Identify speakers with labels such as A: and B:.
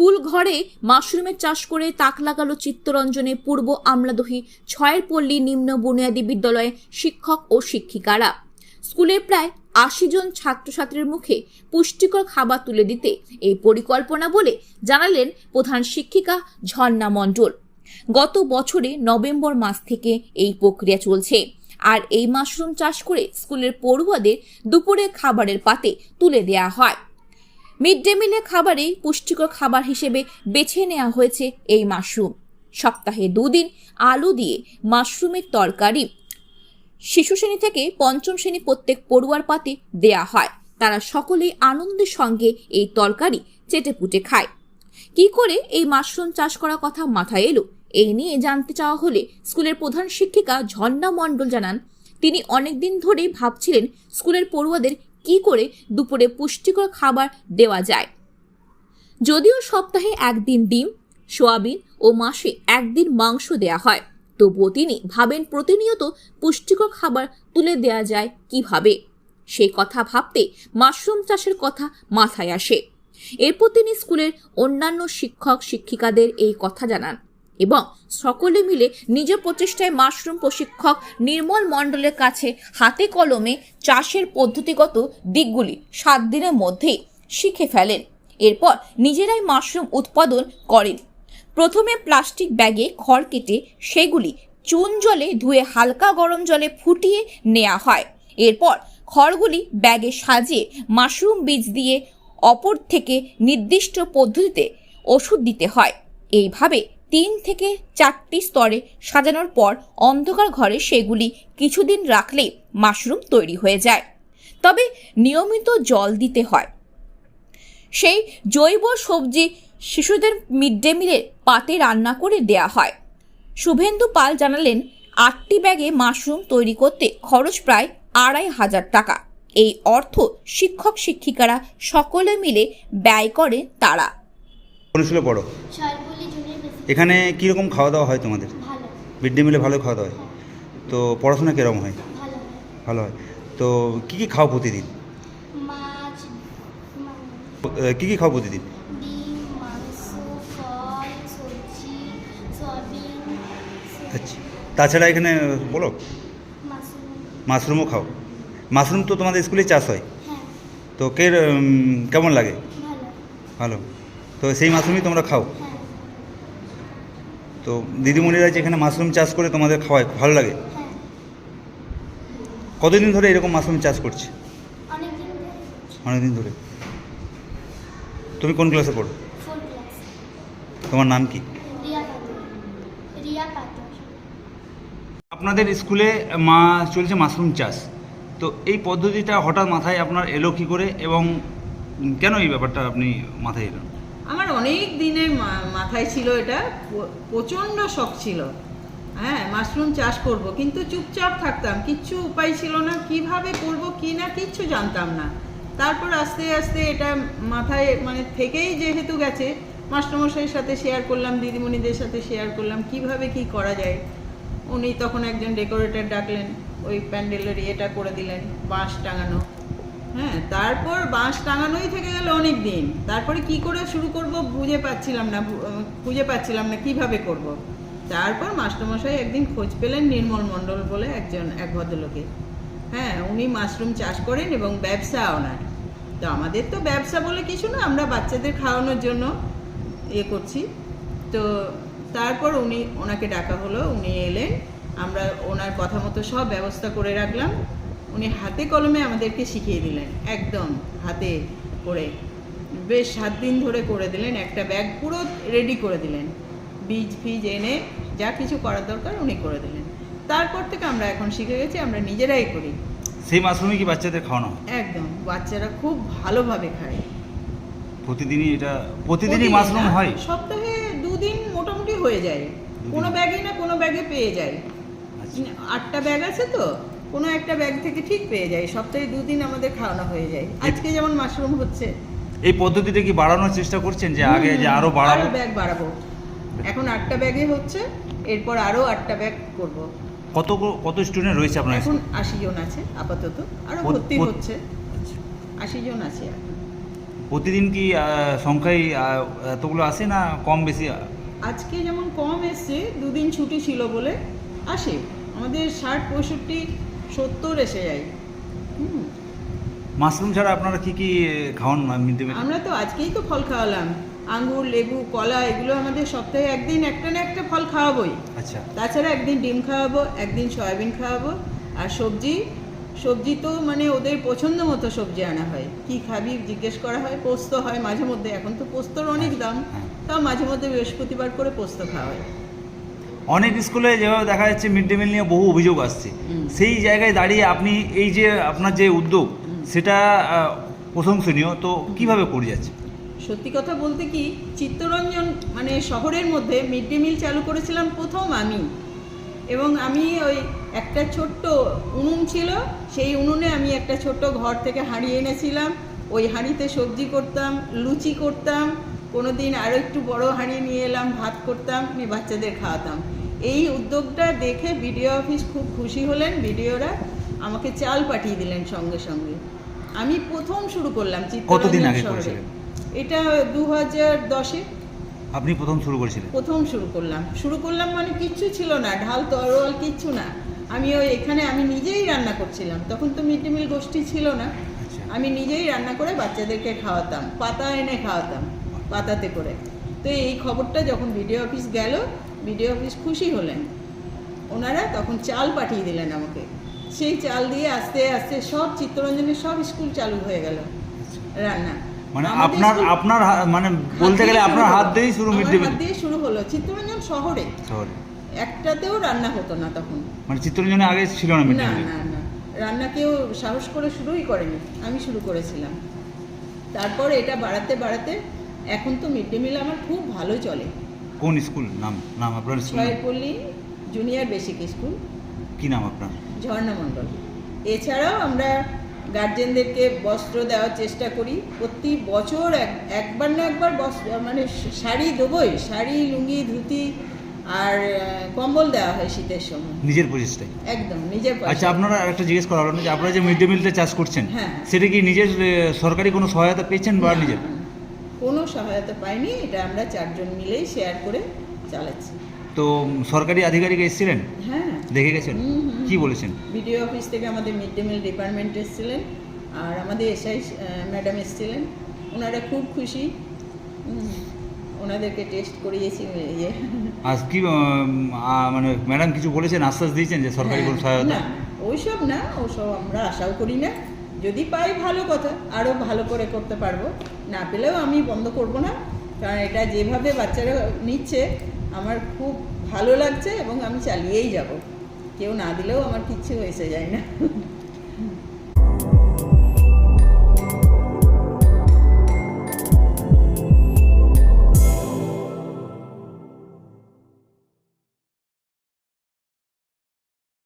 A: School ঘরে মাশরুমের চাষ করে তাক লাগালো চিত্তরঞ্জনে পূর্ব আমলাদহি ছয়ের পল্লী নিম্ন বুনিয়াদী বিদ্যালয়ে শিক্ষক ও শিক্ষিকারা। স্কুলের প্রায় আশি জন ছাত্রছাত্রীর মুখে পুষ্টিকর খাবার তুলে দিতে এই পরিকল্পনা বলে জানালেন প্রধান শিক্ষিকা ঝর্ণা মণ্ডল। গত বছরে নভেম্বর মাস থেকে এই প্রক্রিয়া চলছে। আর এই মাশরুম চাষ করে স্কুলের পড়ুয়াদের দুপুরে খাবারের পাতে তুলে দেয়া হয়। মিড ডে মিলের খাবারেই পুষ্টিকর খাবার হিসেবে বেছে নেওয়া হয়েছে এই মাশরুম। সপ্তাহে দুদিন আলু দিয়ে মাশরুমের তরকারি শিশু শ্রেণি থেকে পঞ্চম শ্রেণি প্রত্যেক পড়ুয়ার পাতে দেয়া হয়। তারা সকলেই আনন্দের সঙ্গে এই তরকারি চেটেপুটে খায়। কি করে এই মাশরুম চাষ করার কথা মাথায় এলো, এই নিয়ে জানতে চাওয়া হলে স্কুলের প্রধান শিক্ষিকা ঝর্ণা মণ্ডল জানান, তিনি অনেকদিন ধরেই ভাবছিলেন স্কুলের পড়ুয়াদের কি করে দুপুরে পুষ্টিকর খাবার দেওয়া যায়? যদিও সপ্তাহে একদিন ডিম, সোয়াবিন ও মাসে একদিন মাংস দেয়া হয়, তবুও তিনি ভাবেন প্রতিনিয়ত পুষ্টিকর খাবার তুলে দেয়া যায় কীভাবে? সেই কথা ভাবতে মাশরুম চাষের কথা মাথায় আসে। এরপর তিনি স্কুলের অন্যান্য শিক্ষক, শিক্ষিকাদের এই কথা জানান। এবং সকলে মিলে নিজ প্রচেষ্টায় মাশরুম প্রশিক্ষক নির্মল মণ্ডলের কাছে হাতে কলমে চাষের পদ্ধতিগত দিকগুলি সাত দিনের মধ্যেই শিখে ফেলেন। এরপর নিজেরাই মাশরুম উৎপাদন করেন। প্রথমে প্লাস্টিক ব্যাগে খড় কেটে সেগুলি চুন জলে ধুয়ে হালকা গরম জলে ফুটিয়ে নেওয়া হয়। এরপর খড়গুলি ব্যাগে সাজিয়ে মাশরুম বীজ দিয়ে অপর থেকে নির্দিষ্ট পদ্ধতিতে ওষুধ দিতে হয়। এইভাবে তিন থেকে চারটি স্তরে সাজানোর পর অন্ধকার ঘরে সেগুলি কিছুদিন রাখলেই মাশরুম তৈরি হয়ে যায়। তবে নিয়মিত জল দিতে হয়। সেই জৈব সবজি শিশুদের মিড ডে মিলের পাতে রান্না করে দেয়া হয়। শুভেন্দু পাল জানালেন আটটি ব্যাগে মাশরুম তৈরি করতে খরচ প্রায় আড়াই হাজার টাকা। এই অর্থ শিক্ষক শিক্ষিকারা সকলে মিলে ব্যয় করে তারা।
B: কোন এখানে কীরকম খাওয়া দাওয়া হয় তোমাদের? মিড ডে মিলে ভালো খাওয়া দাওয়া হয়? তো পড়াশোনা কীরকম হয়?
C: ভালো
B: হয়। তো কী কী খাও প্রতিদিন? কী কী খাও প্রতিদিন? আচ্ছা। তাছাড়া এখানে বলো। মাশরুমও খাও। মাশরুম তো তোমাদের স্কুলে চাষ হয়।
C: হ্যাঁ।
B: তো কে কেমন লাগে?
C: ভালো।
B: তো সেই মাশরুমই তোমরা খাও। তো দিদিমণিরা যে এখানে মাশরুম চাষ করে তোমাদের খাওয়ায় ভালো লাগে?
C: হ্যাঁ।
B: কতদিন ধরে এরকম মাশরুম চাষ করছে?
C: অনেক দিন ধরে।
B: অনেকদিন ধরে। তুমি কোন ক্লাসে পড়ো? তোমার নাম কি? আপনাদের স্কুলে মা চলছে মাশরুম চাষ। তো এই পদ্ধতিটা হঠাৎ মাথায় আপনার এলো কী করে এবং কেন এই ব্যাপারটা আপনি মাথায় এলো
D: আমার অনেক দিনের মাথায় ছিল এটা প্রচণ্ড শখ ছিল। হ্যাঁ মাশরুম চাষ করব, কিন্তু চুপচাপ থাকতাম, কিচ্ছু উপায় ছিল না, কীভাবে করব, কি না কিচ্ছু জানতাম না। তারপর আস্তে আস্তে এটা মাথায় মানে থেকেই যেহেতু গেছে, মাস্টারমশাইয়ের সাথে শেয়ার করলাম, দিদিমণিদের সাথে শেয়ার করলাম, কীভাবে কি করা যায়। উনি তখন একজন ডেকোরেটর ডাকলেন, ওই প্যান্ডেলের ইয়েটা করে দিলেন, বাঁশ টাঙানো। হ্যাঁ তারপর বাঁশ টাঙানোই থেকে গেল অনেক দিন তারপরে কি করে শুরু করব বুঝে পাচ্ছিলাম না খুঁজে পাচ্ছিলাম না কীভাবে করব। তারপর মাস্টারমশাই একদিন খোঁজ পেলেন নির্মল মণ্ডল বলে একজন, এক ভদ্রলোকে হ্যাঁ উনি মাশরুম চাষ করেন এবং ব্যবসা ওনার তো আমাদের তো ব্যবসা বলে কিছু না, আমরা বাচ্চাদের খাওয়ানোর জন্য ইয়ে করছি। তো তারপর উনি ওনাকে ডাকা হলো, উনি এলেন। আমরা ওনার কথা মতো সব ব্যবস্থা করে রাখলাম। উনি হাতে কলমে আমাদেরকে শিখিয়ে দিলেন একদম হাতে করে। বেশ সাত দিন ধরে করে দিলেন একটা ব্যাগ পুরো রেডি করে দিলেন। বীজ ফিজ এনে যা কিছু করার দরকার উনি করে দিলেন। তারপর থেকে আমরা এখন শিখে গেছি আমরা নিজেরাই করি।
B: সেই মাশরুমই কি বাচ্চাদের খাওয়ানো
D: একদম বাচ্চারা খুব ভালোভাবে খায়।
B: প্রতিদিনই এটা প্রতিদিনই মাশরুম হয়
D: সপ্তাহে দুদিন মোটামুটি হয়ে যায়। কোনো ব্যাগে না কোনো ব্যাগে পেয়ে যায়।
B: আচ্ছা।
D: আটটা ব্যাগ আছে তো কোনো একটা ব্যাগ থেকে ঠিক পেয়ে যায় সপ্তাহে দুদিন আমাদের খাওয়ানো হয়ে যায়। আজকে যেমন মাশরুম হচ্ছে।
B: এই পদ্ধতিটা কি বাড়ানোর চেষ্টা করছেন যে আগে যে আরও বাড়াবো?
D: ব্যাগ বাড়াবো। এখন আটটা ব্যাগে হচ্ছে এরপর আরও আটটা ব্যাগ করব।
B: কত কত স্টুডেন্ট রয়েছে আপনার
D: এখন আশি জন আছে আপাতত।
B: আরও
D: ভর্তি হচ্ছে। আশি জন আছে
B: প্রতিদিন কি সংখ্যায় এতগুলো আসে না কম বেশি?
D: আজকে যেমন কম এসছে দুদিন ছুটি ছিল বলে আসে। আমাদের ষাট পঁয়ষট্টি সত্তর এসে যায়। হুম।
B: মাশরুম ছাড়া আপনারা কি কি খাওয়ান মিড ডে
D: আমরা তো আজকেই তো ফল খাওয়ালাম। আঙ্গুর লেবু কলা এগুলো আমাদের সপ্তাহে একদিন একটা না একটা ফল খাওয়াবোই।
B: আচ্ছা।
D: তাছাড়া একদিন ডিম খাওয়াবো একদিন সয়াবিন খাওয়াবো। আর সবজি সবজি তো মানে ওদের পছন্দ মতো সবজি আনা হয়। কি খাবি জিজ্ঞেস করা হয় পোস্ত হয় মাঝে মধ্যে। এখন তো পোস্তর অনেক দাম।
B: হ্যাঁ।
D: তাও মাঝে মধ্যে বৃহস্পতিবার করে পোস্ত খাওয়া হয়।
B: অনেক স্কুলে যেভাবে দেখা যাচ্ছে মিড ডে মিল নিয়ে বহু অভিযোগ আসছে। সেই জায়গায় দাঁড়িয়ে আপনি এই যে আপনার যে উদ্যোগ সেটা প্রশংসনীয় তো কীভাবে করে যাচ্ছে?
D: সত্যি কথা বলতে কি চিত্তরঞ্জন মানে শহরের মধ্যে মিড ডে মিল চালু করেছিলাম প্রথম আমি। এবং আমি ওই একটা ছোট্ট উনুন ছিল সেই উনুনে আমি একটা ছোট্ট ঘর থেকে হাঁড়ি এনেছিলাম। ওই হাঁড়িতে সবজি করতাম লুচি করতাম কোনো দিন আরও একটু বড় হাঁড়ি নিয়ে এলাম ভাত করতাম নিয়ে বাচ্চাদের খাওয়াতাম। এই উদ্যোগটা দেখে বিডিও অফিস খুব খুশি হলেন বিডিওরা আমাকে চাল পাঠিয়ে দিলেন সঙ্গে সঙ্গে। আমি প্রথম শুরু করলাম
B: কতদিন আগে করেছিলেন?
D: এটা দু হাজার দশে।
B: আপনি প্রথম শুরু করেছিলেন?
D: প্রথম শুরু করলাম। শুরু করলাম মানে কিচ্ছু ছিল না ঢাল তরোয়াল কিচ্ছু না। আমি ওই এখানে আমি নিজেই রান্না করছিলাম। তখন তো মিড ডে মিল গোষ্ঠী ছিল না।
B: আচ্ছা।
D: আমি নিজেই রান্না করে বাচ্চাদেরকে খাওয়াতাম পাতা এনে খাওয়াতাম। পাতাতে করে। তো এই খবরটা যখন বিডিও অফিস গেল বিডিও অফিস খুশি হলেন। ওনারা তখন চাল পাঠিয়ে দিলেন আমাকে। সেই চাল দিয়ে আস্তে আস্তে সব চিত্তরঞ্জনের সব স্কুল চালু হয়ে গেল রান্না।
B: মানে আপনার আপনার মানে বলতে গেলে আপনার হাত দিয়েই শুরু মিড ডে মিল।
D: দিয়ে শুরু হলো। চিত্তরঞ্জন শহরে।
B: শহরে।
D: একটাতেও রান্না হতো না তখন।
B: মানে চিত্তরঞ্জনে আগে ছিল না মিড ডে মিল।
D: না না। রান্না কেউ সাহস করে শুরুই করেনি। আমি শুরু করেছিলাম। তারপর এটা বাড়াতে বাড়াতে এখন তো মিড ডে মিল আমার খুব ভালো চলে।
B: কোন স্কুল? নাম নাম আপনার school?
D: Chhoypolli junior basic school.
B: কি নাম আপনার?
D: ঝর্ণা মণ্ডল এছাড়াও আমরা গার্জেনদেরকে বস্ত্র দেওয়ার চেষ্টা করি। প্রতি বছর এক একবার না একবার বস্ত্র মানে শাড়ি দেবই। শাড়ি লুঙ্গি ধুতি আর কম্বল দেওয়া হয় শীতের সময়।
B: নিজের প্রচেষ্টায়
D: একদম নিজের
B: আচ্ছা আপনারা একটা জিজ্ঞেস করা হলো যে আপনারা যে মিড ডে মিলটা চাষ করছেন
D: হ্যাঁ।
B: সেটা কি নিজের সরকারি কোনো সহায়তা পেয়েছেন বা নিজের।
D: কোনো সহায়তা পাইনি এটা আমরা চারজন মিলেই শেয়ার করে চালাচ্ছি।
B: তো সরকারি আধিকারিক এসেছিলেন?
D: হ্যাঁ।
B: দেখে গেছেন। কি বলেছেন?
D: বিডিও অফিস থেকে আমাদের মিড ডে মিল ডিপার্টমেন্ট এসেছিলেন আর আমাদের এসআই ম্যাডাম এসেছিলেন। ওনারা খুব খুশি। ওনাদেরকে টেস্ট করিয়েছি ইয়ে
B: আজ কি মানে ম্যাডাম কিছু বলেছেন আশ্বাস দিয়েছেন যে সরকারি কোনো
D: হ্যাঁ,
B: সহায়তা?
D: না ওইসব না ওসব আমরা আশাও করি না। যদি পাই ভালো কথা আরও ভালো করে করতে পারব। না পেলেও আমি বন্ধ করব না। কারণ এটা যেভাবে বাচ্চারা নিচ্ছে, আমার খুব ভালো লাগছে এবং আমি চালিয়েই যাব। কেউ না দিলেও আমার কিচ্ছু এসে যায় না।